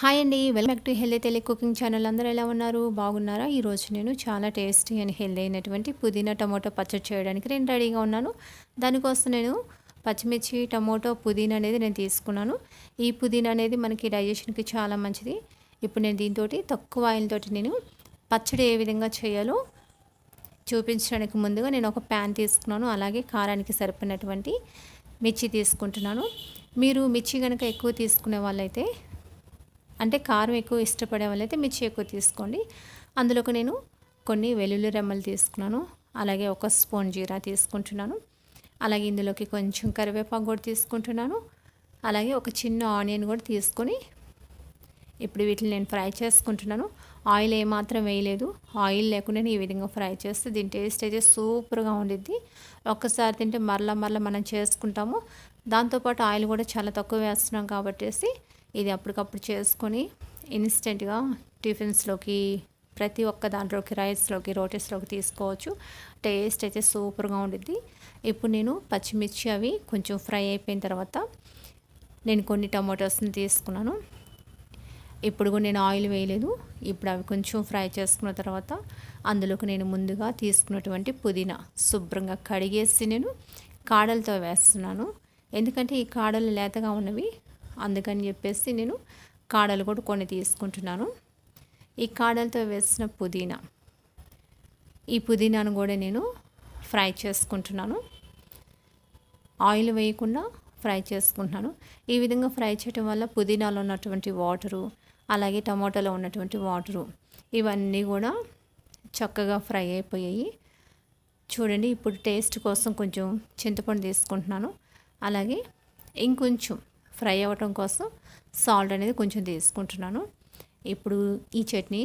Hi అండి welcome back to healthy తెలి cooking channel. అందరూ ఎలా ఉన్నారు? బాగున్నారా? ఈరోజు నేను చాలా టేస్టీ అండ్ హెల్దీ అయినటువంటి పుదీనా టమోటో పచ్చడి చేయడానికి నేను రెడీగా ఉన్నాను. దానికోసం నేను పచ్చిమిర్చి టమోటో పుదీనా అనేది నేను తీసుకున్నాను. ఈ పుదీనా అనేది మనకి డైజెషన్కి చాలా మంచిది. ఇప్పుడు నేను దీంతో తక్కువ ఆయిల్తో నేను పచ్చడి ఏ విధంగా చేయాలో చూపించడానికి ముందుగా నేను ఒక ప్యాన్ తీసుకున్నాను. అలాగే కారానికి సరిపడినటువంటి మిర్చి తీసుకుంటున్నాను. మీరు మిర్చి కనుక ఎక్కువ తీసుకునే వాళ్ళైతే అంటే కారం ఎక్కువ ఇష్టపడే వాళ్ళైతే మిర్చి ఎక్కువ తీసుకోండి. అందులోకి నేను కొన్ని వెల్లుల్లి రెమ్మలు తీసుకున్నాను. అలాగే ఒక స్పూన్ జీరా తీసుకుంటున్నాను. అలాగే ఇందులోకి కొంచెం కరివేపాకు కూడా తీసుకుంటున్నాను. అలాగే ఒక చిన్న ఆనియన్ కూడా తీసుకొని ఇప్పుడు వీటిని నేను ఫ్రై చేసుకుంటున్నాను. ఆయిల్ ఏమాత్రం వేయలేదు. ఆయిల్ లేకుండా ఈ విధంగా ఫ్రై చేస్తే దీని టేస్ట్ అయితే సూపర్గా ఉండిద్ది. ఒక్కసారి తింటే మరలా మరలా మనం చేసుకుంటాము. దాంతోపాటు ఆయిల్ కూడా చాలా తక్కువ వేస్తున్నాం కాబట్టి ఇది అప్పటికప్పుడు చేసుకొని ఇన్స్టెంట్గా టిఫిన్స్లోకి ప్రతి ఒక్క దాంట్లోకి రైస్లోకి రోటీస్లోకి తీసుకోవచ్చు. టేస్ట్ అయితే సూపర్గా ఉండిద్ది. ఇప్పుడు నేను పచ్చిమిర్చి అవి కొంచెం ఫ్రై అయిపోయిన తర్వాత నేను కొన్ని టమాటోస్ని తీసుకున్నాను. ఇప్పుడు కూడా నేను ఆయిల్ వేయలేదు. ఇప్పుడు అవి కొంచెం ఫ్రై చేసుకున్న తర్వాత అందులోకి నేను ముందుగా తీసుకున్నటువంటి పుదీనా శుభ్రంగా కడిగేసి నేను కాడలతో వేస్తున్నాను. ఎందుకంటే ఈ కాడలు లేతగా ఉన్నవి అందుకని చెప్పేసి నేను కాడలు కూడా కొన్ని తీసుకుంటున్నాను. ఈ కాడలతో వేసిన పుదీనా. ఈ పుదీనాను కూడా నేను ఫ్రై చేసుకుంటున్నాను. ఆయిల్ వేయకుండా ఫ్రై చేసుకుంటున్నాను. ఈ విధంగా ఫ్రై చేయటం వల్ల పుదీనాలో ఉన్నటువంటి వాటరు అలాగే టమాటాలో ఉన్నటువంటి వాటరు ఇవన్నీ కూడా చక్కగా ఫ్రై అయిపోయాయి. చూడండి ఇప్పుడు టేస్ట్ కోసం కొంచెం చింతపండు తీసుకుంటున్నాను. అలాగే ఇంకొంచెం ఫ్రై అవ్వటం కోసం సాల్ట్ అనేది కొంచెం తీసుకుంటున్నాను. ఇప్పుడు ఈ చట్నీ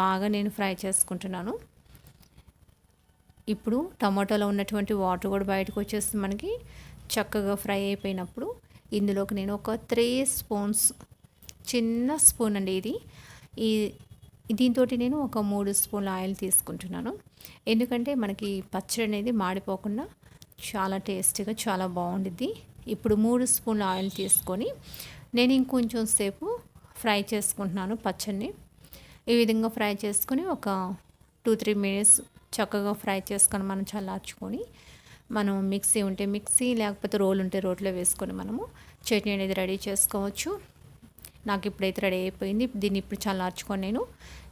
బాగా నేను ఫ్రై చేసుకుంటున్నాను. ఇప్పుడు టమాటోలో ఉన్నటువంటి వాటర్ కూడా బయటకు వచ్చేసి మనకి. చక్కగా ఫ్రై అయిపోయినప్పుడు ఇందులోకి నేను ఒక త్రీ స్పూన్స్ చిన్న స్పూన్ అండి ఇది. ఈ దీంతో నేను ఒక మూడు స్పూన్ల ఆయిల్ తీసుకుంటున్నాను. ఎందుకంటే మనకి పచ్చడి అనేది మాడిపోకుండా చాలా టేస్టీగా చాలా బాగుండిద్ది. ఇప్పుడు మూడు స్పూన్ల ఆయిల్ తీసుకొని నేను ఇంకొంచెం సేపు ఫ్రై చేసుకుంటున్నాను పచ్చడిని. ఈ విధంగా ఫ్రై చేసుకొని ఒక టూ త్రీ మినిట్స్ చక్కగా ఫ్రై చేసుకొని మనం చల్లార్చుకొని మనం మిక్సీ ఉంటే మిక్సీ లేకపోతే రోల్ ఉంటే రోట్లో వేసుకొని మనము చట్నీ అనేది రెడీ చేసుకోవచ్చు. నాకు ఇప్పుడైతే రెడీ అయిపోయింది. దీన్ని ఇప్పుడు చల్లార్చుకొని నేను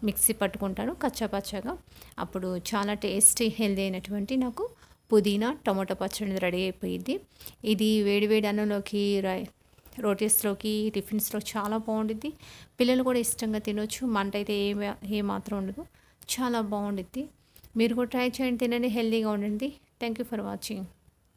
మిక్సీ పట్టుకుంటాను కచ్చాపచ్చాగా. అప్పుడు చాలా టేస్టీ హెల్దీ అయినటువంటి నాకు పుదీనా టమాటో పచ్చడి రెడీ అయిపోయింది. ఇది వేడివేడి అన్నంలోకి రోటీస్లోకి టిఫిన్స్లో చాలా బాగుండిద్ది. పిల్లలు కూడా ఇష్టంగా తినొచ్చు. మంట అయితే ఏ ఏ మాత్రం ఉండదు. చాలా బాగుండిద్ది. మీరు కూడా ట్రై చేయండి తినండి హెల్తీగా ఉండండి. Thank you for watching